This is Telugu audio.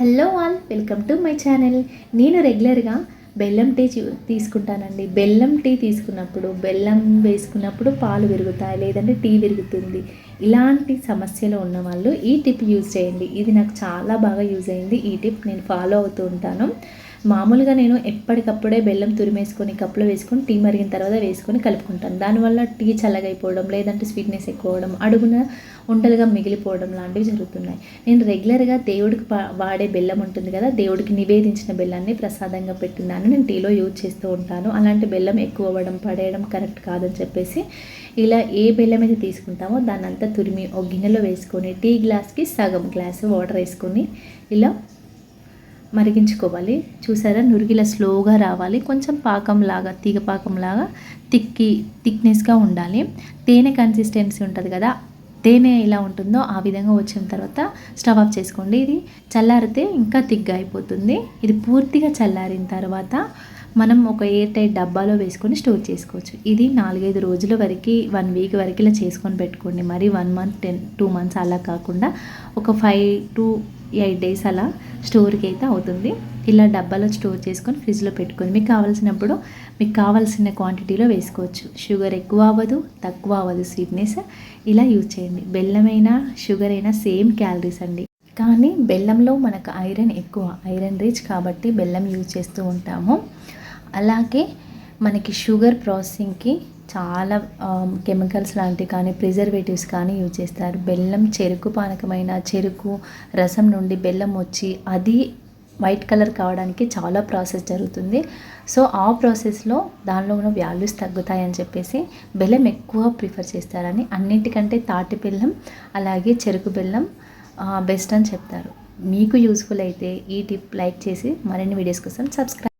Hello all welcome to my channel నేను రెగ్యులర్గా బెల్లం టీ చూ- తీసుకుంటానండి. బెల్లం టీ తీసుకున్నప్పుడు బెల్లం వేసుకున్నప్పుడు పాలు విరుగుతాయి లేదంటే టీ విరుగుతుంది ఇలాంటి సమస్యలు ఉన్న వాళ్ళు ఈ టిప్ యూజ్ చేయండి. ఇది నాకు చాలా బాగా యూజ్ అయింది. ఈ టిప్ నేను ఫాలో అవుతూ ఉంటాను. మామూలుగా నేను ఎప్పటికప్పుడే బెల్లం తురిమేసుకొని కప్పులో వేసుకొని టీ మరిగిన తర్వాత వేసుకొని కలుపుకుంటాను. దానివల్ల టీ చల్లగైపోవడం లేదంటే స్వీట్నెస్ ఎక్కువ అవడం అడుగున ఉండలుగా మిగిలిపోవడం లాంటివి జరుగుతున్నాయి. నేను రెగ్యులర్గా దేవుడికి పా- వాడే బెల్లం ఉంటుంది కదా దేవుడికి నివేదించిన బెల్లాన్ని ప్రసాదంగా పెట్టినాను నేను టీలో యూజ్ చేస్తూ ఉంటాను. అలాంటి బెల్లం ఎక్కువ అవ్వడం పడేయడం కరెక్ట్ కాదని చెప్పేసి ఇలా ఏ బెల్లం అయితే తీసుకుంటామో దాన్నంతా తురిమి ఒక గిన్నెలో వేసుకొని టీ గ్లాస్కి సగం గ్లాసు వాటర్ వేసుకొని ఇలా మరిగించుకోవాలి. చూసారా? నురిగిలా స్లోగా రావాలి. కొంచెం పాకంలాగా తీగ పాకంలాగా తిక్కి థిక్నెస్గా ఉండాలి. తేనె కన్సిస్టెన్సీ ఉంటుంది కదా? తేనె ఎలా ఉంటుందో ఆ విధంగా వచ్చిన తర్వాత స్టవ్ ఆఫ్ చేసుకోండి. ఇది చల్లారితే ఇంకా తిగ్గా అయిపోతుంది. ఇది పూర్తిగా చల్లారిన తర్వాత మనం ఒక ఎయిర్ టైట్ డబ్బాలో వేసుకొని స్టోర్ చేసుకోవచ్చు. ఇది నాలుగైదు రోజుల వరకు వన్ వీక్ వరకు ఇలా చేసుకొని పెట్టుకోండి. మరి one month then two months అలా కాకుండా ఒక ఫైవ్ టు ఎయిట్ డేస్ అలా స్టోర్కి అయితే అవుతుంది. ఇలా డబ్బాలో స్టోర్ చేసుకొని ఫ్రిడ్జ్లో పెట్టుకొని మీకు కావాల్సినప్పుడు మీకు కావాల్సిన క్వాంటిటీలో వేసుకోవచ్చు. షుగర్ ఎక్కువ అవ్వదు తక్కువ అవ్వదు స్వీట్నెస్. ఇలా యూజ్ చేయండి. బెల్లమైనా షుగర్ అయినా సేమ్ క్యాలరీస్ అండి. కానీ బెల్లంలో మనకు ఐరన్ ఎక్కువ ఐరన్ రిచ్ కాబట్టి బెల్లం యూజ్ చేస్తూ ఉంటాము. అలాగే మనకి షుగర్ ప్రాసెసింగ్కి చాలా కెమికల్స్ లాంటివి కానీ ప్రిజర్వేటివ్స్ కానీ యూజ్ చేస్తారు. బెల్లం చెరుకు పానకమైన చెరుకు రసం నుండి బెల్లం వచ్చి అది వైట్ కలర్ కావడానికి చాలా ప్రాసెస్ జరుగుతుంది. సో ఆ ప్రాసెస్లో దానిలో ఉన్న వాల్యూస్ తగ్గుతాయని చెప్పేసి బెల్లం ఎక్కువ ప్రిఫర్ చేస్తారని అన్నిటికంటే తాటి బెల్లం అలాగే చెరుకు బెల్లం బెస్ట్ అని చెప్తారు. మీకు యూస్ఫుల్ అయితే ఈ టిప్ లైక్ చేసి మరిన్ని వీడియోస్ కోసం సబ్స్క్రైబ్